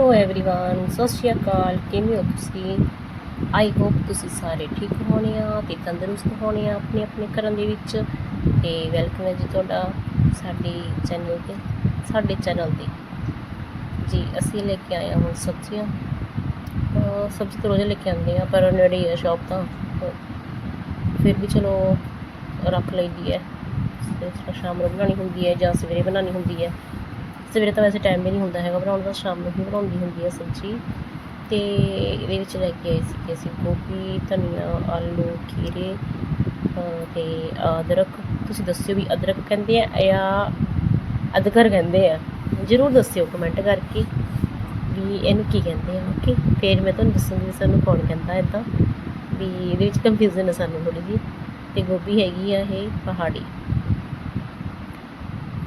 Hello everyone ਸਤਿ ਸ਼੍ਰੀ ਅਕਾਲ ਕਿਵੇਂ ਹੋ ਤੁਸੀਂ ਆਈ ਹੋਪ ਤੁਸੀਂ ਸਾਰੇ ਠੀਕ ਹੋਣੇ ਆ ਤੇ ਤੰਦਰੁਸਤ ਹੋਣੇ ਆ ਆਪਣੇ ਆਪਣੇ ਘਰਾਂ ਦੇ ਵਿੱਚ ਤੇ ਵੈਲਕਮ ਹੈ ਜੀ ਤੁਹਾਡਾ ਸਾਡੇ ਚੈਨਲ ਤੇ ਸਾਡੇ ਚੈਨਲ ਤੇ ਜੀ ਅਸੀਂ ਲੈ ਕੇ ਆਏ ਹਾਂ ਹੁਣ ਸਬਜ਼ੀਆਂ ਅਹ ਸਬਜ਼ੀ ਤਾਂ ਰੋਜ਼ ਲੈ ਕੇ ਆਉਂਦੇ ਆ ਪਰ ਨੇੜੇ ਹੀ ਹੈ ਸ਼ਾਪ ਤਾਂ ਫਿਰ ਵੀ ਚਲੋ ਰੱਖ ਲਈਦੀ ਹੈ ਤੇ ਸ਼ਾਮ ਨੂੰ ਬਣਾਉਣੀ ਹੁੰਦੀ ਹੈ ਜਾਂ ਸਵੇਰੇ ਬਣਾਉਣੀ ਹੁੰਦੀ ਹੈ ਸਵੇਰੇ ਤਾਂ ਵੈਸੇ ਟਾਈਮ ਵੀ ਨਹੀਂ ਹੁੰਦਾ ਹੈਗਾ, ਬਣਾਉਣ ਦਾ, ਸ਼ਾਮ ਨੂੰ ਹੀ ਬਣਾਉਂਦੀ ਹੁੰਦੀ ਹੈ ਸਬਜ਼ੀ। ਤੇ ਇਹਦੇ ਵਿੱਚ ਲੈ ਕੇ ਆਏ ਸੀ ਕਿ ਅਸੀਂ ਗੋਭੀ, ਧਨੀਆ, ਆਲੂ, ਖੀਰੇ, ਅਹ ਤੇ ਅਦਰਕ। ਤੁਸੀਂ ਦੱਸਿਓ ਵੀ ਅਦਰਕ ਕਹਿੰਦੇ ਆ ਜਾਂ ਅਦਕਰ ਕਹਿੰਦੇ ਆ? ਜ਼ਰੂਰ ਦੱਸਿਓ ਕਮੈਂਟ ਕਰਕੇ ਵੀ ਇਹਨੂੰ ਕੀ ਕਹਿੰਦੇ ਆ। ਓਕੇ ਫਿਰ ਮੈਂ ਤੁਹਾਨੂੰ ਦੱਸਾਂਗੀ ਵੀ ਸਾਨੂੰ ਕੌਣ ਕਹਿੰਦਾ ਇਦਾਂ ਵੀ ਇਹਦੇ ਵਿੱਚ ਕਨਫਿਊਜ਼ਨ ਹੈ ਸਾਨੂੰ ਥੋੜੀ ਜੀ ਤੇ ਗੋਭੀ ਹੈਗੀ ਆ ਇਹ ਪਹਾੜੀ।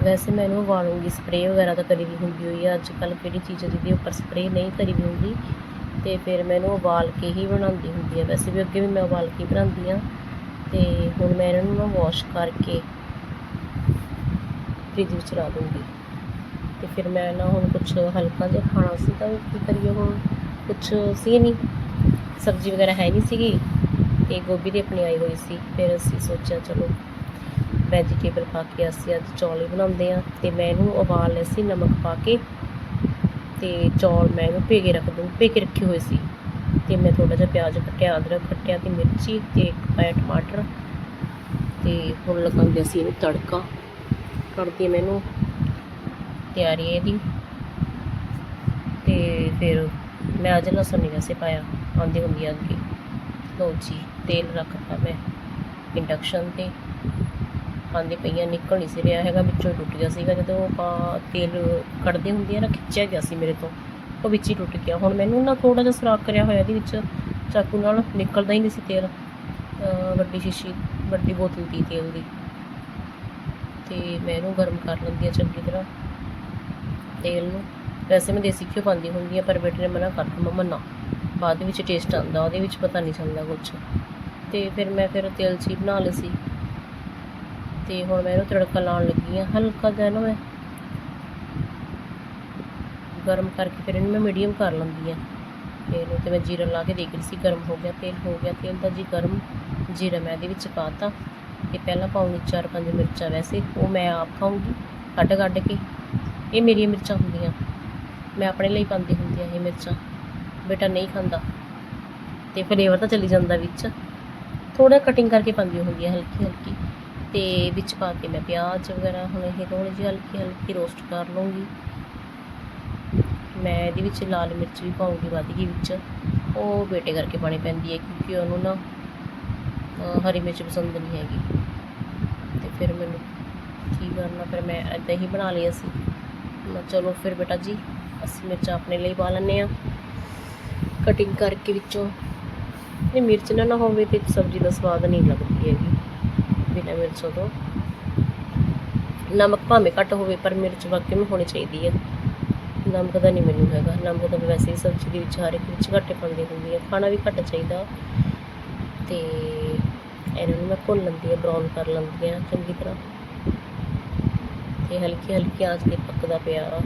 ਵੈਸੇ ਮੈਂ ਇਹਨੂੰ ਉਬਾਲੂੰਗੀ ਸਪਰੇਅ ਵਗੈਰਾ ਤਾਂ ਕਰੀ ਵੀ ਹੁੰਦੀ ਹੋਈ ਆ। ਅੱਜ ਕੱਲ੍ਹ ਕਿਹੜੀ ਚੀਜ਼ ਜਿਹਦੇ ਉੱਪਰ ਸਪਰੇਅ ਨਹੀਂ ਕਰੀ ਵੀ ਹੁੰਦੀ? ਤੇ ਫਿਰ ਮੈਂ ਇਹਨੂੰ ਉਬਾਲ ਕੇ ਹੀ ਬਣਾਉਂਦੀ ਹੁੰਦੀ ਆ। ਵੈਸੇ ਵੀ ਅੱਗੇ ਵੀ ਮੈਂ ਉਬਾਲ ਕੇ ਹੀ ਬਣਾਉਂਦੀ ਆ। ਤੇ ਹੁਣ ਮੈਂ ਇਹਨਾਂ ਨੂੰ ਨਾ ਵਾਸ਼ ਕਰਕੇ ਫ੍ਰਿਜ ਵਿੱਚ ਲਾ ਦੂੰਗੀ। ਤੇ ਫਿਰ ਮੈਂ ਨਾ ਹੁਣ ਕੁਝ ਹਲਕਾ ਜਿਹਾ ਖਾਣਾ ਸੀ ਤਾਂ ਕੀ ਕਰੀਏ ਹੁਣ? ਕੁਝ ਸੀ ਨਹੀਂ ਸਬਜ਼ੀ ਵਗੈਰਾ ਹੈ ਨਹੀਂ ਸੀਗੀ ਤੇ ਗੋਭੀ ਦੀ ਆਪਣੀ ਆਈ ਹੋਈ ਸੀ। ਫਿਰ ਅਸੀਂ ਸੋਚਿਆ ਚਲੋ ਵੈਜੀਟੇਬਲ ਪਾ ਕੇ ਅਸੀਂ ਅੱਜ ਚੌਲ ਹੀ ਬਣਾਉਂਦੇ ਆ ਤੇ ਮੈਂ ਇਹਨੂੰ ਉਬਾਲ ਲਿਆ ਸੀ, ਨਮਕ ਪਾ ਕੇ ਤੇ ਚੌਲ ਮੈਂ ਇਹਨੂੰ ਭੇਗੇ ਰੱਖ ਦੂੰ, ਭੇਗੇ ਰੱਖੇ ਹੋਏ ਸੀ ਤੇ ਮੈਂ ਥੋੜਾ ਜਿਹਾ ਪਿਆਜ਼ ਕੱਟਿਆ, ਅਦਰਕ ਕੱਟਿਆ ਤੇ ਮਿਰਚੀ ਤੇ ਇੱਕ ਪਾਇਆ ਟਮਾਟਰ ਤੇ ਹੁਣ ਲਗਾਉਂਦੇ ਅਸੀਂ ਇਹਨੂੰ ਤੜਕਾ। ਕਰਦੀ ਮੈਨੂੰ ਤਿਆਰੀ ਇਹਦੀ ਤੇ ਫਿਰ ਮੈਂ ਅੱਜ ਲਸਣ ਨਹੀਂ ਵੈਸੇ ਪਾਇਆ, ਆਉਂਦੀ ਹੁੰਦੀ ਆ ਅੱਗੇ। ਲਓ ਜੀ, ਤੇਲ ਰੱਖਤਾ ਮੈਂ ਇੰਡਕਸ਼ਨ ਤੇ। ਆਂਦੀ ਪਈਆਂ, ਨਿਕਲ ਨਹੀਂ ਸੀ ਰਿਹਾ ਹੈਗਾ, ਵਿੱਚੋਂ ਹੀ ਟੁੱਟ ਗਿਆ ਸੀਗਾ। ਜਦੋਂ ਆਪਾਂ ਤੇਲ ਕੱਢਦੇ ਹੁੰਦੇ ਆ ਨਾ, ਖਿੱਚਿਆ ਗਿਆ ਸੀ ਮੇਰੇ ਤੋਂ, ਉਹ ਵਿੱਚ ਹੀ ਟੁੱਟ ਗਿਆ। ਹੁਣ ਮੈਨੂੰ ਨਾ ਥੋੜਾ ਜਿਹਾ ਸੁਰਾਖ ਕਰਿਆ ਹੋਇਆ ਇਹਦੇ ਵਿੱਚ, ਚਾਕੂ ਨਾਲ ਨਿਕਲਦਾ ਹੀ ਨਹੀਂ ਸੀ ਤੇਲ। ਵੱਡੀ ਸ਼ੀਸ਼ੀ, ਵੱਡੀ ਬੋਤਲ ਦੀ ਤੇਲ ਦੀ। ਤੇ ਮੈਂ ਇਹਨੂੰ ਗਰਮ ਕਰ ਲੈਂਦੀ ਆ ਚੰਗੀ ਤਰ੍ਹਾਂ, ਤੇਲ ਨੂੰ। ਵੈਸੇ ਮੈਂ ਦੇਸੀ ਘਿਓ ਪਾਉਂਦੀ ਹੁੰਦੀ ਆ ਪਰ ਬੇਟੇ ਨੇ ਮਨਾ ਕਰਤਾ ਮੰਮਾ ਨਾ। ਬਾਅਦ ਵਿੱਚ ਟੇਸਟ ਆਉਂਦਾ, ਉਹਦੇ ਵਿੱਚ ਪਤਾ ਨਹੀਂ ਚੱਲਦਾ ਕੁਝ ਤੇ ਫਿਰ ਮੈਂ ਫਿਰ ਤੇਲ 'ਚ ਹੀ ਬਣਾ ਲਈ ਸੀ। ਤੇ ਹੁਣ ਮੈਂ ਇਹਨੂੰ ਤੜਕਾ ਲਾਉਣ ਲੱਗੀ ਆ ਹਲਕਾ ਜਿਹਾ ਨਾ ਮੈਂ। ਗਰਮ ਕਰਕੇ ਫਿਰ ਇਹਨੂੰ ਮੈਂ ਮੀਡੀਅਮ ਕਰ ਲੈਂਦੀ ਆ ਤੇ ਇਹਨੂੰ ਤੇ ਮੈਂ ਜੀਰਾ ਲਾ ਕੇ ਦੇਖ ਰਹੀ ਸੀ, ਗਰਮ ਹੋ ਗਿਆ, ਤੇਲ ਹੋ ਗਿਆ, ਤੇਲ ਦਾ ਜੀ ਗਰਮ ਜੀਰਾ ਮੈਂ ਇਹਦੇ ਵਿੱਚ ਪਾਤਾ ਤੇ ਪਹਿਲਾਂ ਪਾਉਂਗੀ ਚਾਰ ਪੰਜ ਮਿਰਚਾਂ ਵੈਸੇ, ਉਹ ਮੈਂ ਆਪ ਖਾਉਂਗੀ ਕੱਢ ਕੱਢ ਕੇ। ਇਹ ਮੇਰੀਆਂ ਮਿਰਚਾਂ ਹੁੰਦੀਆਂ, ਮੈਂ ਆਪਣੇ ਲਈ ਪਾਉਂਦੀ ਹੁੰਦੀ ਆ ਇਹ ਮਿਰਚਾਂ, ਬੇਟਾ ਨਹੀਂ ਖਾਂਦਾ। ਤੇ ਫਲੇਵਰ ਤਾਂ ਚਲੀ ਜਾਂਦਾ ਵਿੱਚ। ਥੋੜਾ ਕਟਿੰਗ ਕਰਕੇ ਪਾਉਂਦੀ ਹੁੰਦੀ ਆ ਹਲਕੀ ਹਲਕੀ। ਤੇ ਵਿੱਚ ਪਾ ਕੇ ਮੈਂ ਪਿਆਜ਼ ਵਗੈਰਾ, ਹੁਣ ਇਹ ਥੋੜੀ ਜਿਹੀ ਹਲਕੀ ਹਲਕੀ ਰੋਸਟ ਕਰ ਲਵਾਂਗੀ ਮੈਂ ਇਹਦੇ ਵਿੱਚ ਲਾਲ ਮਿਰਚ ਵੀ ਪਾਉਂਗੀ ਵੱਧ ਗਈ ਵਿੱਚ। ਉਹ ਬੇਟੇ ਕਰਕੇ ਪਾਣੀ ਪੈਂਦੀ ਹੈ ਕਿਉਂਕਿ ਉਹਨੂੰ ਨਾ ਹਰੀ ਮਿਰਚ ਪਸੰਦ ਨਹੀਂ ਹੈਗੀ। ਤੇ ਫਿਰ ਮੈਨੂੰ ਕੀ ਕਰਨਾ, ਫਿਰ ਮੈਂ ਇਦਾਂ ਹੀ ਬਣਾ ਲਿਆ ਸੀ। ਮੈਂ ਚਲੋ ਫਿਰ ਬੇਟਾ ਜੀ, ਅਸੀਂ ਮਿਰਚਾਂ ਆਪਣੇ ਲਈ ਪਾ ਲੈਂਦੇ ਆ ਕਟਿੰਗ ਕਰਕੇ ਵਿੱਚੋਂ। ਇਹ ਮਿਰਚ ਨਾ ਨਾ ਹੋਵੇ ਤੇ ਸਬਜ਼ੀ ਦਾ ਸਵਾਦ ਨਹੀਂ ਲੱਗਦੀ ਹੈਗੀ। ਬਿਨਾਂ ਮਿਰਚੋਂ ਤੋਂ ਨਮਕ ਭਾਵੇਂ ਘੱਟ ਹੋਵੇ, ਪਰ ਮਿਰਚ ਵਾਕਈ ਨੂੰ ਹੋਣੀ ਚਾਹੀਦੀ ਹੈ ਨਮਕ ਦਾ ਨਹੀਂ ਮੈਨੂੰ ਹੈਗਾ। ਨਮਕ ਤਾਂ ਵੈਸੇ ਹੀ ਸਬਜ਼ੀ ਦੇ ਵਿੱਚ ਹਰ ਇੱਕ ਵਿੱਚ ਘੱਟ ਪਾਉਂਦੀ ਹੁੰਦੀ ਹੈ ਖਾਣਾ ਵੀ ਘੱਟ ਚਾਹੀਦਾ। ਤੇ ਇਹਨਾਂ ਨੂੰ ਮੈਂ ਭੁੰਨ ਲੈਂਦੀ ਹਾਂ ਬਰਾਊਨ ਕਰ ਲੈਂਦੀ ਹਾਂ ਚੰਗੀ ਤਰ੍ਹਾਂ। ਤੇ ਹਲਕੀ ਹਲਕੀ ਆਂਚ ਤੇ ਪੱਕਦਾ ਪਿਆ।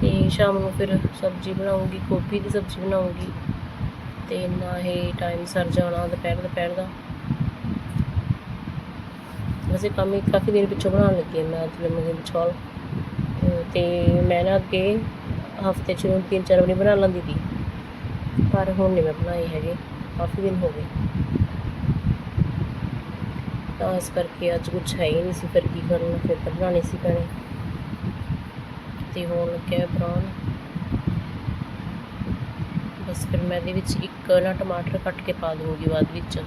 ਤੇ ਸ਼ਾਮ ਨੂੰ ਫਿਰ ਸਬਜ਼ੀ ਬਣਾਉਂਗੀ, ਗੋਭੀ ਦੀ ਸਬਜ਼ੀ ਬਣਾਉਂਗੀ। ਤੇ ਨਾ ਹੀ ਟਾਈਮ ਸਰ ਜਾਣਾ ਦੁਪਹਿਰ ਦੁਪਹਿਰ ਦਾ। ਵੈਸੇ ਕੰਮ ਹੀ ਕਾਫੀ ਦਿਨ ਪਿੱਛੋਂ ਬਣਾਉਣ ਲੱਗੀ ਹਾਂ, ਮੈਂ ਅੱਜ ਲੰਮੇ ਦੇ ਚੌਲ ਅਹ ਤੇ ਮੈਂ ਨਾ ਅੱਗੇ ਹਫ਼ਤੇ ਚ ਨੂੰ ਤਿੰਨ ਚਾਰ ਵਾਰੀ ਬਣਾ ਲੈਂਦੀ ਸੀ, ਪਰ ਹੁਣ ਨਹੀਂ ਮੈਂ ਬਣਾਏ ਹੈਗੇ, ਕਾਫੀ ਦਿਨ ਹੋ ਗਏ। ਤਾਂ ਇਸ ਕਰਕੇ ਅੱਜ ਕੁਝ ਹੈ ਹੀ ਨਹੀਂ ਸੀ, ਫਿਰ ਕੀ ਕਰਨਾ, ਫਿਰ ਤਾਂ ਬਣਾਉਣੇ ਸੀ ਪੈਣੇ ਤੇ ਹੁਣ ਲੱਗਿਆ ਬਰਾਉਨ ਬਸ ਫਿਰ ਮੈਂ ਇਹਦੇ ਵਿੱਚ ਇੱਕ ਨਾ ਟਮਾਟਰ ਕੱਟ ਕੇ ਪਾ ਦੂੰਗੀ ਬਾਅਦ ਵਿੱਚ।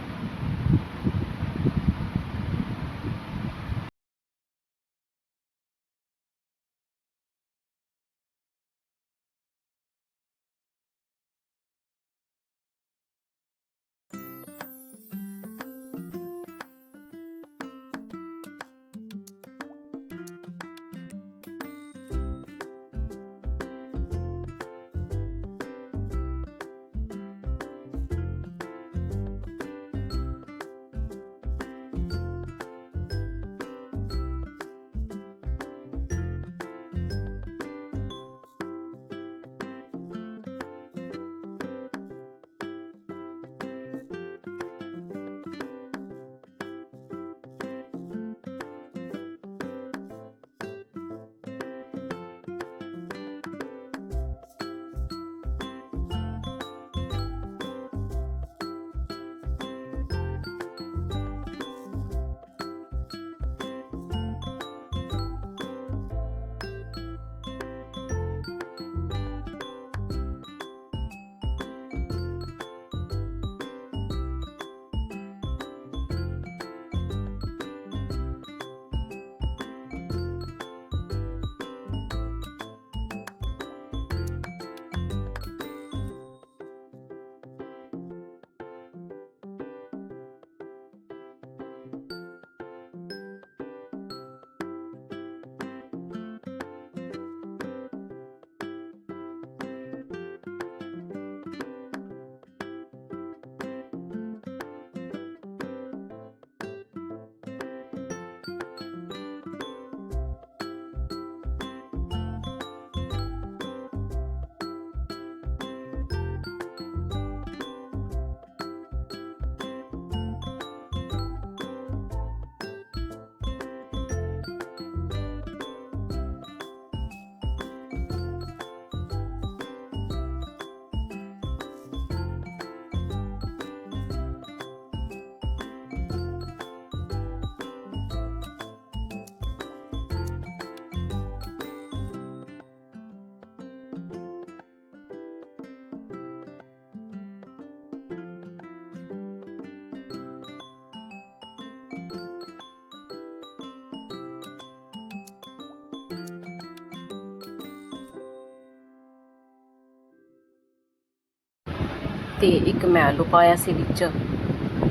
ਤੇ ਇੱਕ ਮੈਂ ਆਲੂ ਪਾਇਆ ਸੀ ਵਿੱਚ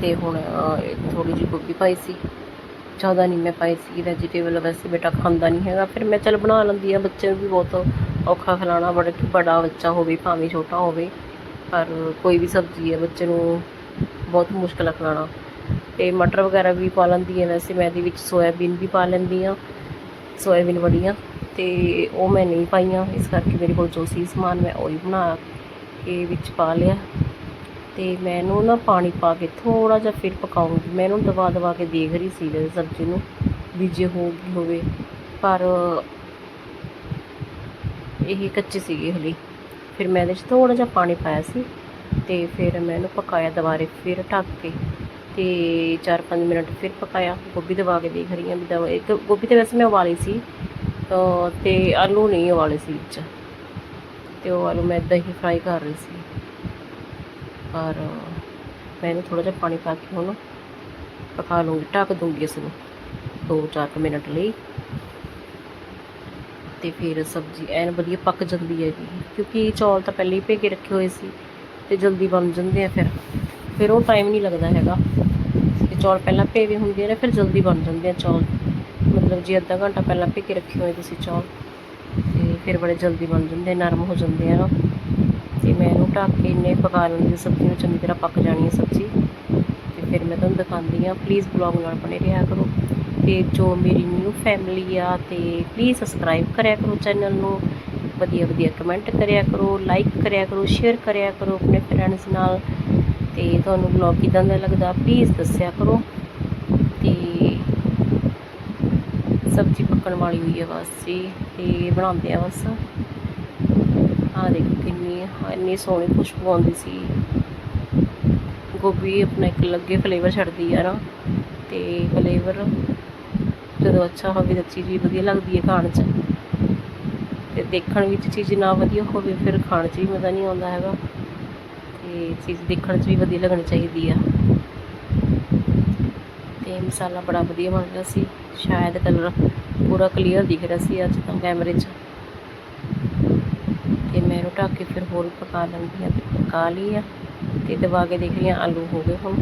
ਤੇ ਹੁਣ ਥੋੜੀ ਜਿਹੀ ਗੋਭੀ ਪਾਈ ਸੀ। ਜ਼ਿਆਦਾ ਨਹੀਂ ਮੈਂ ਪਾਈ ਸੀ ਵੈਜੀਟੇਬਲ ਵੈਸੇ ਬੇਟਾ ਖਾਂਦਾ ਨਹੀਂ ਹੈਗਾ। ਫਿਰ ਮੈਂ ਚੱਲ ਬਣਾ ਲੈਂਦੀ ਆ ਬੱਚੇ ਨੂੰ ਵੀ ਬਹੁਤ ਔਖਾ ਖਿਲਾਉਣਾ ਬੜਾ ਕਿ ਬੜਾ ਬੱਚਾ ਹੋਵੇ, ਭਾਵੇਂ ਛੋਟਾ ਹੋਵੇ। ਪਰ ਕੋਈ ਵੀ ਸਬਜ਼ੀ ਹੈ, ਬੱਚੇ ਨੂੰ ਬਹੁਤ ਮੁਸ਼ਕਲ ਆ ਖਿਲਾਉਣਾ ਤੇ ਮਟਰ ਵਗੈਰਾ ਵੀ ਪਾ ਲੈਂਦੀ ਹਾਂ। ਵੈਸੇ ਮੈਂ ਇਹਦੇ ਵਿੱਚ ਸੋਇਆਬੀਨ ਵੀ ਪਾ ਲੈਂਦੀ ਹਾਂ। ਸੋਇਆਬੀਨ ਵੜੀਆਂ। ਤੇ ਉਹ ਮੈਂ ਨਹੀਂ ਪਾਈਆਂ। ਇਸ ਕਰਕੇ ਮੇਰੇ ਕੋਲ ਜੋ ਸੀ ਸਮਾਨ ਮੈਂ ਉਹੀ ਬਣਾ ਕੇ ਵਿੱਚ ਪਾ ਲਿਆ। ਤੇ ਮੈਂ ਇਹਨੂੰ ਨਾ ਪਾਣੀ ਪਾ ਕੇ ਥੋੜਾ ਜਿਹਾ ਫਿਰ ਪਕਾਉਂਗੀ। ਮੈਂ ਇਹਨੂੰ ਦਵਾ ਦਵਾ ਕੇ ਦੇਖ ਰਹੀ ਸੀ ਸਬਜ਼ੀ ਨੂੰ ਵੀ ਜੇ ਹੋ ਗਈ ਹੋਵੇ। ਪਰ ਇਹ ਕੱਚੀ ਸੀਗੀ ਹਲੀ। ਫਿਰ ਮੈਂ ਇਹਦੇ 'ਚ ਥੋੜਾ ਜਿਹਾ ਪਾਣੀ ਪਾਇਆ ਸੀ ਤੇ ਫਿਰ ਮੈਂ ਇਹਨੂੰ ਪਕਾਇਆ ਦੁਬਾਰੇ ਫਿਰ ਢੱਕ ਕੇ ਤੇ 4-5 ਮਿੰਟ ਫਿਰ ਪਕਾਇਆ। ਗੋਭੀ ਦਬਾ ਕੇ ਦੇਖ ਰਹੀ ਹਾਂ ਵੀ ਦਵਾ ਇੱਕ ਗੋਭੀ ਤੇ ਵੈਸੇ ਮੈਂ ਉਬਾਲੀ ਸੀ, ਅਹ ਤੇ ਆਲੂ ਨਹੀਂ ਉਬਾਲੇ ਸੀ ਵਿੱਚ। ਤੇ ਉਹ ਆਲੂ ਮੈਂ ਇਦਾਂ ਹੀ ਫਰਾਈ ਕਰ ਰਹੀ ਸੀ। ਪਰ ਮੈਂ ਇਹਨੂੰ ਥੋੜਾ ਜਿਹਾ ਪਾਣੀ ਪਾ ਕੇ ਹੁਣ ਪਕਾ ਲੂੰਗੀ ਢੱਕ ਦੂੰਗੀ ਇਸ ਨੂੰ 2-4 ਮਿੰਟ ਲਈ। ਤੇ ਫਿਰ ਸਬਜ਼ੀ ਐਨ ਵਧੀਆ ਪੱਕ ਜਾਂਦੀ ਹੈ ਜੀ ਕਿਉਂਕਿ ਚੌਲ ਤਾਂ ਪਹਿਲਾਂ ਹੀ ਭੇਕੇ ਰੱਖੇ ਹੋਏ ਸੀ ਤੇ ਜਲਦੀ ਬਣ ਜਾਂਦੇ ਆ ਫਿਰ। ਫਿਰ ਉਹ ਟਾਈਮ ਨਹੀਂ ਲੱਗਦਾ ਹੈਗਾ। ਤੇ ਚੌਲ ਪਹਿਲਾਂ ਭੇਵੇ ਹੁੰਦੇ ਨੇ, ਫਿਰ ਜਲਦੀ ਬਣ ਜਾਂਦੇ ਆ ਚੌਲ। ਮਤਲਬ ਜੀ ਅੱਧਾ ਘੰਟਾ ਪਹਿਲਾਂ ਭੇਕੇ ਰੱਖੇ ਹੋਏ ਤੁਸੀਂ ਚੌਲ, ਤੇ ਫਿਰ ਬੜੇ ਜਲਦੀ ਬਣ ਜਾਂਦੇ ਨਰਮ ਹੋ ਜਾਂਦੇ ਆ ਨਾ। ਤੇ ਮੈਂ ਇਹਨੂੰ ਢੱਕ ਕੇ ਇੰਨੇ ਪਕਾ ਲੈਂਦੀ ਹਾਂ ਸਬਜ਼ੀ ਨੂੰ ਚੰਗੀ ਤਰ੍ਹਾਂ ਪੱਕ ਜਾਣੀ ਹੈ ਸਬਜ਼ੀ। ਤੇ ਫਿਰ ਮੈਂ ਤੁਹਾਨੂੰ ਦਿਖਾਉਂਦੀ ਹਾਂ। ਪਲੀਜ਼ ਬਲੌਗ ਨਾਲ ਬਣੇ ਰਿਹਾ ਕਰੋ। ਤੇ ਜੋ ਮੇਰੀ ਨਿਊ ਫੈਮਿਲੀ ਆ ਤੇ ਪਲੀਜ਼ ਸਬਸਕ੍ਰਾਈਬ ਕਰਿਆ ਕਰੋ ਚੈਨਲ ਨੂੰ। ਵਧੀਆ ਵਧੀਆ ਕਮੈਂਟ ਕਰਿਆ ਕਰੋ ਲਾਈਕ ਕਰਿਆ ਕਰੋ ਸ਼ੇਅਰ ਕਰਿਆ ਕਰੋ ਆਪਣੇ ਫਰੈਂਡਸ ਨਾਲ। ਤੇ ਤੁਹਾਨੂੰ ਬਲੌਗ ਕਿਦਾਂ ਦਾ ਲੱਗਦਾ ਪਲੀਜ਼ ਦੱਸਿਆ ਕਰੋ। ਤੇ ਸਬਜ਼ੀ ਪੱਕਣ ਵਾਲੀ ਹੋਈ ਹੈ ਬਸ ਜੀ। ਤੇ ਬਣਾਉਂਦੇ ਆ ਬਸ। ਆਹ ਦੇਖੋ ਕਿੰਨੀ ਹਾਂ, ਇੰਨੀ ਸੋਹਣੀ ਖੁਸ਼ਬੂ ਆਉਂਦੀ ਸੀ। ਗੋਭੀ ਆਪਣਾ ਇੱਕ ਲੱਗੇ ਫਲੇਵਰ ਛੱਡਦੀ ਆ ਨਾ ਤੇ ਫਲੇਵਰ ਜਦੋਂ ਅੱਛਾ ਹੋਵੇ ਤਾਂ ਚੀਜ਼ ਵੀ ਵਧੀਆ ਲੱਗਦੀ ਹੈ ਖਾਣ 'ਚ। ਤੇ ਦੇਖਣ ਵਿੱਚ ਚੀਜ਼ ਨਾ ਵਧੀਆ ਹੋਵੇ ਫਿਰ ਖਾਣ 'ਚ ਵੀ ਮਜ਼ਾ ਨਹੀਂ ਆਉਂਦਾ ਹੈਗਾ। ਤੇ ਚੀਜ਼ ਦੇਖਣ 'ਚ ਵੀ ਵਧੀਆ ਲੱਗਣੀ ਚਾਹੀਦੀ ਆ। ਤੇ ਮਸਾਲਾ ਬੜਾ ਵਧੀਆ ਬਣ ਰਿਹਾ ਸੀ। ਸ਼ਾਇਦ ਕਲਰ ਪੂਰਾ ਕਲੀਅਰ ਦਿਖ ਰਿਹਾ ਸੀ ਅੱਜ ਤਾਂ ਕੈਮਰੇ 'ਚ। ਢੱਕ ਕੇ ਫਿਰ ਹੋਰ ਪਕਾ ਲੈਂਦੀ ਹਾਂ ਤੇ ਪਕਾ ਲਈ ਆ ਤੇ ਦਬਾ ਕੇ ਦੇਖ ਰਹੀ ਹਾਂ ਆਲੂ ਹੋ ਗਏ ਹੁਣ।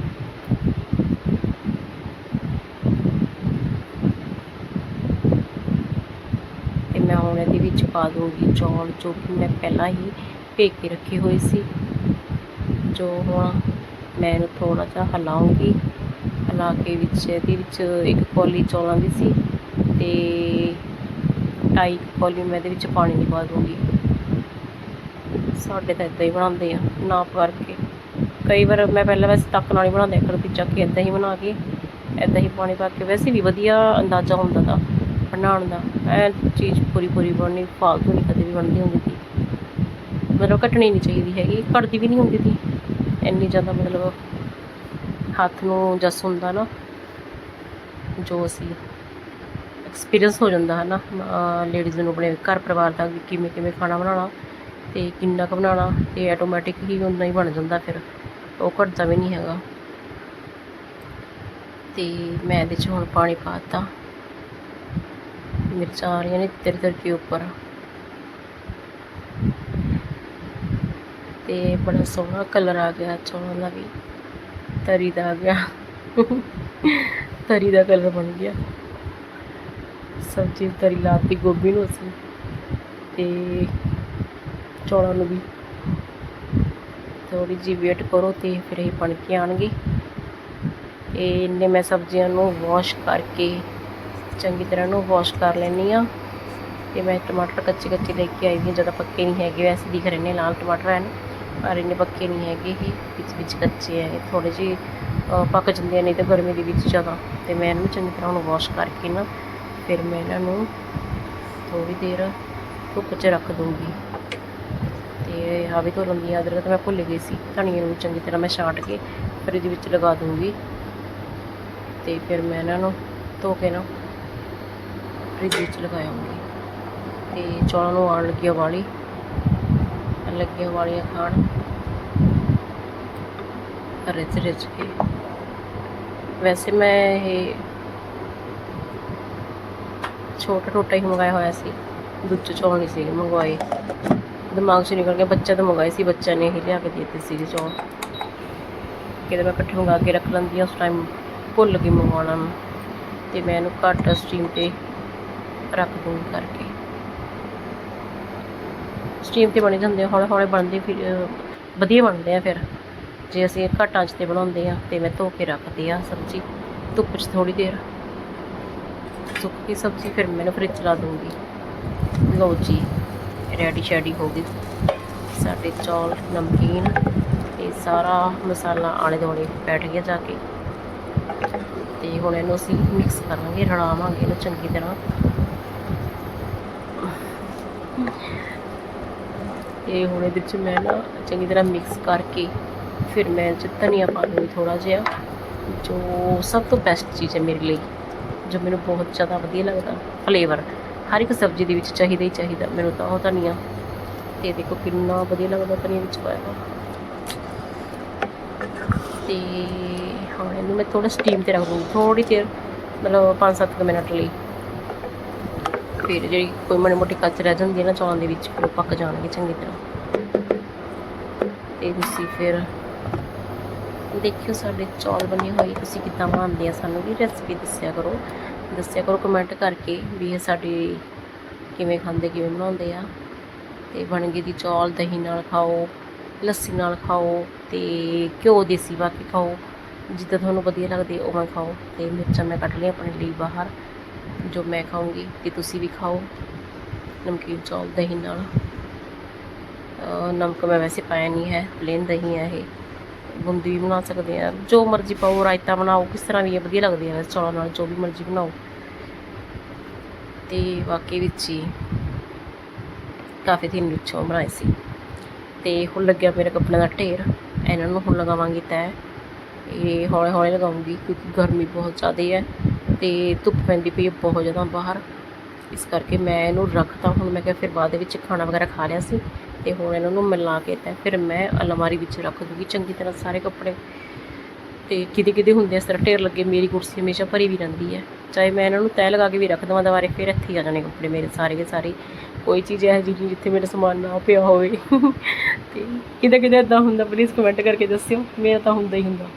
ਤੇ ਮੈਂ ਹੁਣ ਇਹਦੇ ਵਿੱਚ ਪਾ ਦੂੰਗੀ ਚੌਲ, ਜੋ ਕਿ ਮੈਂ ਪਹਿਲਾਂ ਹੀ ਭੇਕ ਕੇ ਰੱਖੇ ਹੋਏ ਸੀ। ਜੋ ਹੁਣ ਮੈਂ ਇਹਨੂੰ ਥੋੜਾ ਜਿਹਾ ਹਿਲਾਉਂਗੀ। ਹਿਲਾ ਕੇ ਵਿੱਚ ਇਹਦੇ ਵਿੱਚ ਇੱਕ ਕੌਲੀ ਚੌਲਾਂ ਦੀ ਸੀ ਤੇ ਢਾਈ ਕੁ ਮੈਂ ਇਹਦੇ ਵਿੱਚ ਪਾਣੀ ਦੀ ਪਾ ਦੂੰਗੀ। ਸਾਡੇ ਤਾਂ ਇਦਾਂ ਹੀ ਬਣਾਉਂਦੇ ਆ ਨਾਪ ਕਰਕੇ ਕਈ ਵਾਰ ਮੈਂ ਪਹਿਲਾਂ ਵੈਸੇ ਤੱਕ ਨਾਲ ਹੀ ਬਣਾਉਂਦੇ ਕਰਦੀ ਚੱਕ ਕੇ ਇਦਾਂ ਹੀ ਬਣਾ ਕੇ ਇਦਾਂ ਹੀ ਪਾਣੀ ਪਾ ਕੇ, ਵੈਸੇ ਵੀ ਵਧੀਆ ਅੰਦਾਜ਼ਾ ਹੁੰਦਾ ਦਾ, ਬਣਾਉਣ ਦਾ। ਐ ਚੀਜ਼ ਪੂਰੀ ਪੂਰੀ ਬਣਨੀ, ਫਾਲਤੂ ਨਹੀਂ ਕਦੇ ਵੀ ਬਣਦੀ ਹੁੰਦੀ ਸੀ। ਮਤਲਬ ਘਟਣੀ ਨਹੀਂ ਚਾਹੀਦੀ ਹੈਗੀ ਕੱਟਦੀ ਵੀ ਨਹੀਂ ਹੁੰਦੀ ਸੀ। ਇੰਨੀ ਜ਼ਿਆਦਾ ਮਤਲਬ ਹੱਥ ਨੂੰ ਜਸ ਹੁੰਦਾ ਨਾ, ਜੋ ਅਸੀਂ ਐਕਸਪੀਰੀਅੰਸ ਹੋ ਜਾਂਦਾ ਹੈ ਨਾ ਲੇਡੀਜ਼ ਨੂੰ ਆਪਣੇ ਘਰ ਪਰਿਵਾਰ ਦਾ ਵੀ ਕਿਵੇਂ ਕਿਵੇਂ ਖਾਣਾ ਬਣਾਉਣਾ। ਤੇ ਕਿੰਨਾ ਕੁ ਬਣਾਉਣਾ, ਤੇ ਆਟੋਮੈਟਿਕ ਹੀ ਉਨਾ ਹੀ ਬਣ ਜਾਂਦਾ ਫਿਰ। ਉਹ ਘਟਦਾ ਵੀ ਨਹੀਂ ਹੈਗਾ। ਤੇ ਮੈਂ ਇਹਦੇ 'ਚ ਹੁਣ ਪਾਣੀ ਪਾਤਾ ਮਿਰਚਾਂ ਆ ਰਹੀਆਂ ਨੇ ਤੇਰੇ ਤੇਰੇ ਕੇ ਉੱਪਰ। ਤੇ ਬੜਾ ਸੋਹਣਾ ਕਲਰ ਆ ਗਿਆ, ਚੌਲਾਂ ਦਾ ਵੀ। ਤਰੀ ਦਾ ਆ ਗਿਆ। ਤਰੀ ਦਾ ਕਲਰ ਬਣ ਗਿਆ। ਸਬਜ਼ੀ ਤਰੀ ਲਾਤੀ ਗੋਭੀ ਨੂੰ ਅਸੀਂ। ਤੇ ਚੌਲਾਂ ਨੂੰ ਵੀ। ਥੋੜੀ ਜਿਹੀ ਵੇਟ ਕਰੋ ਤੇ ਫਿਰ ਇਹ ਬਣ ਕੇ ਆਣਗੇ ਇਹ ਇੰਨੇ ਮੈਂ ਸਬਜ਼ੀਆਂ ਨੂੰ ਵਾਸ਼ ਕਰਕੇ ਚੰਗੀ ਤਰ੍ਹਾਂ ਨੂੰ ਵਾਸ਼ ਕਰ ਲੈਣੀ ਆ ਤੇ ਮੈਂ ਟਮਾਟਰ ਕੱਚੇ ਕੱਚੇ ਲੈ ਕੇ ਆਈ ਹਾਂ ਜ਼ਿਆਦਾ ਪੱਕੇ ਨਹੀਂ ਹੈਗੇ, ਵੈਸੇ ਦਿਖ ਰਹੇ ਨੇ ਲਾਲ ਟਮਾਟਰ ਹਨ, ਪਰ ਇੰਨੇ ਪੱਕੇ ਨਹੀਂ ਹੈਗੇ ਇਹ, ਵਿੱਚ ਵਿੱਚ ਕੱਚੇ ਹੈ ਥੋੜੇ ਜਿਹੇ ਪੱਕ ਜਾਂਦੇ ਆ, ਨਹੀਂ ਤਾਂ ਗਰਮੀ ਦੇ ਵਿੱਚ ਜ਼ਿਆਦਾ। ਤੇ ਮੈਂ ਇਹਨੂੰ ਚੰਗੀ ਤਰ੍ਹਾਂ ਨੂੰ ਵਾਸ਼ ਕਰਕੇ ਨਾ, ਫਿਰ ਮੈਂ ਇਹਨਾਂ ਨੂੰ ਥੋੜੀ ਦੇਰ ਧੁੱਪ 'ਚ ਰੱਖ ਦੂੰਗੀ। ਤੇ ਆ ਵੀ ਧੋ ਅਦਰਕ ਤਾਂ ਮੈਂ ਭੁੱਲ ਗਈ ਸੀ। ਧਨੀਏ ਨੂੰ ਚੰਗੀ ਤਰ੍ਹਾਂ ਮੈਂ ਛਾਂਟ ਕੇ ਫਿਰ ਇਹਦੇ ਵਿੱਚ ਲਗਾ ਦੂੰਗੀ। ਤੇ ਫਿਰ ਮੈਂ ਇਹਨਾਂ ਨੂੰ ਧੋ ਕੇ ਨਾ ਫ੍ਰਿਜ ਵਿੱਚ ਲਗਾਉਂਗੀ। ਤੇ ਚੌਲਾਂ ਨੂੰ ਆਉਣ ਲੱਗੀ ਵਾਲੀ, ਲੱਗੀਆਂ ਵਾਲੀਆਂ ਖਾਣ। ਰਿੱਝ ਰਿੱਝ ਕੇ। ਵੈਸੇ ਮੈਂ ਇਹ ਛੋਟਾ ਟੋਟਾ ਹੀ ਮੰਗਾਇਆ ਹੋਇਆ ਸੀ। ਦੂਜੇ ਚੌਲ ਨਹੀਂ ਸੀ ਮੰਗਵਾਏ। ਦਿਮਾਗ 'ਚ ਨਿਕਲ ਗਿਆ ਬੱਚਾ ਤੋਂ ਮੰਗਾਏ ਸੀ ਬੱਚਾ ਨੇ ਇਹ ਲਿਆ ਕੇ ਦੇ ਦਿੱਤੇ ਸੀਗੇ ਚੌਲ। ਕਿਤੇ ਮੈਂ ਇਕੱਠੇ ਮੰਗਾ ਕੇ ਰੱਖ ਲੈਂਦੀ ਹਾਂ ਉਸ ਟਾਈਮ ਭੁੱਲ ਗਈ ਮੰਗਵਾਉਣਾ ਮੈਂ ਤੇ ਮੈਂ ਇਹਨੂੰ ਘੱਟ ਸਟੀਮ ਤੇ ਰੱਖ ਦੂੰਗੀ ਕਰਕੇ। ਸਟੀਮ ਤੇ ਬਣੇ ਜਾਂਦੇ ਆ, ਹੌਲੇ ਹੌਲੇ ਬਣਦੇ ਫਿਰ ਵਧੀਆ ਬਣਦੇ ਆ ਫਿਰ। ਜੇ ਅਸੀਂ ਘੱਟ ਆਂਚ ਤੇ ਬਣਾਉਂਦੇ ਆ ਤੇ ਮੈਂ ਧੋ ਕੇ ਰੱਖਦੀ ਆ ਸਬਜ਼ੀ ਧੁੱਪ 'ਚ ਥੋੜੀ ਦੇਰ। ਸੁੱਕ ਸਬਜ਼ੀ ਫਿਰ ਮੈਨੂੰ ਫਰਿੱਜ ਲਾ ਦੂੰਗੀ। ਲਓ ਜੀ। ਰੈਡੀ ਸ਼ੈਡੀ ਹੋ ਗਈ। ਸਾਡੇ ਚੌਲ, ਨਮਕੀਨ ਤੇ ਸਾਰਾ ਮਸਾਲਾ ਆਲੇ ਦੁਆਲੇ ਬੈਠ ਗਿਆ ਜਾ ਕੇ। ਤੇ ਹੁਣ ਇਹਨੂੰ ਅਸੀਂ ਮਿਕਸ ਕਰਾਂਗੇ, ਰਲਾਵਾਂਗੇ ਇਹਨੂੰ ਚੰਗੀ ਤਰ੍ਹਾਂ। ਇਹ ਹੁਣ ਇਹਦੇ ਵਿੱਚ ਮੈਂ ਨਾ ਚੰਗੀ ਤਰ੍ਹਾਂ ਮਿਕਸ ਕਰਕੇ ਫਿਰ ਮੈਂ 'ਚ ਧਨੀਆ ਪਾ ਦੂੰਗੀ ਥੋੜਾ ਜਿਹਾ, ਜੋ ਸਭ ਤੋਂ ਬੈਸਟ ਚੀਜ਼ ਹੈ ਮੇਰੇ ਲਈ, ਜੋ ਮੈਨੂੰ ਬਹੁਤ ਜ਼ਿਆਦਾ ਵਧੀਆ ਲੱਗਦਾ ਫਲੇਵਰ ਹਰ ਇੱਕ ਸਬਜ਼ੀ ਦੇ ਵਿੱਚ ਚਾਹੀਦਾ ਹੀ ਚਾਹੀਦਾ, ਮੈਨੂੰ ਤਾਂ ਉਹ ਧਨੀਆ ਤੇ ਦੇਖੋ ਕਿੰਨਾ ਵਧੀਆ ਲੱਗਦਾ ਧਨੀਆ ਵਿੱਚ ਪਾਇਆ ਹੋਇਆ। ਤੇ ਹਾਂ, ਇਹਨੂੰ ਮੈਂ ਥੋੜਾ ਸਟੀਮ ਤੇ ਰੱਖ ਦੂੰਗੀ ਥੋੜੀ ਦੇਰ, ਮਤਲਬ 5-7 ਮਿੰਟ ਲਈ। ਫਿਰ ਜਿਹੜੀ ਕੋਈ ਮਾੜੀ ਮੋਟੀ ਕੱਚ ਰਹਿ ਜਾਂਦੀ ਹੈ ਨਾ ਚੌਲਾਂ ਦੇ ਵਿੱਚ, ਫਿਰ ਉਹ ਪੱਕ ਜਾਣਗੇ ਚੰਗੀ ਤਰ੍ਹਾਂ। ਤੇ ਤੁਸੀਂ ਫਿਰ ਦੇਖਿਓ ਸਾਡੇ ਚੌਲ ਬਣੇ ਹੋਏ, ਤੁਸੀਂ ਕਿੱਦਾਂ ਬਣਾਉਂਦੇ ਆ ਸਾਨੂੰ ਵੀ ਰੈਸਪੀ ਦੱਸਿਆ ਕਰੋ। ਦੱਸਿਆ ਕਰੋ ਕਮੈਂਟ ਕਰਕੇ ਵੀ ਇਹ ਸਾਡੇ ਕਿਵੇਂ ਖਾਂਦੇ, ਕਿਵੇਂ ਬਣਾਉਂਦੇ ਆ। ਤੇ ਬਣ ਗਏ ਦੀ ਚੌਲ ਦਹੀਂ ਨਾਲ ਖਾਓ, ਲੱਸੀ ਨਾਲ ਖਾਓ ਤੇ ਘਿਓ ਦੇਸੀ ਪਾ ਕੇ ਖਾਓ। ਜਿੱਦਾਂ ਤੁਹਾਨੂੰ ਵਧੀਆ ਲੱਗਦੇ ਉਵੇਂ ਖਾਓ ਤੇ ਮਿਰਚਾਂ ਮੈਂ ਕੱਢ ਲਈਆਂ ਆਪਣੇ ਲਈ ਬਾਹਰ, ਜੋ ਮੈਂ ਖਾਊਂਗੀ ਤੇ ਤੁਸੀਂ ਵੀ ਖਾਓ ਨਮਕੀਨ ਚੌਲ ਦਹੀਂ ਨਾਲ। ਨਮਕ ਮੈਂ ਵੈਸੇ ਪਾਇਆ ਨਹੀਂ ਹੈ ਪਲੇਨ ਦਹੀਂ ਹੈ ਇਹ। ਬੂੰਦੀ ਵੀ ਬਣਾ ਸਕਦੇ ਆ। ਜੋ ਮਰਜ਼ੀ ਪਾਓ, ਰਾਇਤਾ ਬਣਾਓ, ਕਿਸ ਤਰ੍ਹਾਂ ਵੀ ਇਹ ਵਧੀਆ ਲੱਗਦੇ ਆ ਚੌਲਾਂ ਨਾਲ, ਜੋ ਵੀ ਮਰਜ਼ੀ ਬਣਾਓ। ਤੇ ਵਾਕਈ ਵਿੱਚ ਹੀ ਕਾਫੀ ਦਿਨ ਵਿੱਚੋਂ ਬਣਾਏ ਸੀ। ਤੇ ਹੁਣ ਲੱਗਿਆ ਮੇਰੇ ਕੱਪੜਿਆਂ ਦਾ ਢੇਰ। ਇਹਨਾਂ ਨੂੰ ਹੁਣ ਲਗਾਵਾਂਗੀ ਤੈਅ ਇਹ ਹੌਲੇ ਹੌਲੇ ਲਗਾਉਂਗੀ ਕਿਉਂਕਿ ਗਰਮੀ ਬਹੁਤ ਜ਼ਿਆਦਾ ਹੈ ਤੇ ਧੁੱਪ ਪੈਂਦੀ ਪਈ ਹੈ ਬਹੁਤ ਜ਼ਿਆਦਾ ਬਾਹਰ। ਇਸ ਕਰਕੇ ਮੈਂ ਇਹਨੂੰ ਰੱਖਤਾ। ਹੁਣ ਮੈਂ ਕਿਹਾ ਫਿਰ ਬਾਅਦ ਦੇ ਵਿੱਚ ਖਾਣਾ ਵਗੈਰਾ ਖਾ ਲਿਆ ਸੀ। ਤੇ ਹੁਣ ਇਹਨਾਂ ਨੂੰ ਮਿਲਾ ਕੇ ਤਾਂ ਫਿਰ ਮੈਂ ਅਲਮਾਰੀ ਵਿੱਚ ਰੱਖ ਦੂੰਗੀ ਚੰਗੀ ਤਰ੍ਹਾਂ ਸਾਰੇ ਕੱਪੜੇ। ਤੇ ਕਿਤੇ ਕਿਤੇ ਹੁੰਦੇ ਇਸ ਤਰ੍ਹਾਂ ਢੇਰ ਲੱਗੇ ਮੇਰੀ ਕੁਰਸੀ ਹਮੇਸ਼ਾ ਭਰੀ ਵੀ ਰਹਿੰਦੀ ਹੈ। ਚਾਹੇ ਮੈਂ ਇਹਨਾਂ ਨੂੰ ਤੈਅ ਲਗਾ ਕੇ ਵੀ ਰੱਖ ਦਵਾਂ ਦੁਬਾਰੇ ਫਿਰ ਇੱਥੇ ਹੀ ਆ ਜਾਣੇ ਕੱਪੜੇ ਮੇਰੇ ਸਾਰੇ ਦੇ ਸਾਰੇ। ਕੋਈ ਚੀਜ਼ ਇਹੋ ਜਿਹੀ ਜਿੱਥੇ ਮੇਰਾ ਸਮਾਨ ਨਾ ਪਿਆ ਹੋਵੇ। ਤੇ ਕਿਤੇ ਕਿਤੇ ਇਦਾਂ ਹੁੰਦਾ ਪਲੀਜ਼ ਕਮੈਂਟ ਕਰਕੇ ਦੱਸਿਓ। ਮੇਰਾ ਤਾਂ ਹੁੰਦਾ ਹੀ ਹੁੰਦਾ।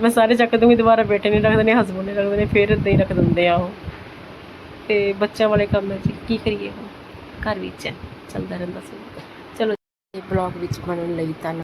ਮੈਂ ਸਾਰੇ ਚੱਕ ਦੂੰਗੀ ਦੁਬਾਰਾ ਬੇਟੇ ਨੇ ਰੱਖ ਦੇਣੇ ਹਸਬੰਡ ਨੇ ਰੱਖ ਦੇਣੇ ਫਿਰ ਇਦਾਂ ਹੀ ਰੱਖ ਦਿੰਦੇ ਆ ਉਹ। ਤੇ ਬੱਚਿਆਂ ਵਾਲੇ ਕੰਮ ਹੈ ਜੀ ਕੀ ਕਰੀਏ ਘਰ ਵਿੱਚ ਹੈ, ਚੱਲਦਾ ਰਹਿੰਦਾ ਸੀ। ਚਲੋ ਬਲੌਗ ਵਿੱਚ ਬਣਨ ਲਈ ਧੰਨਵਾਦ।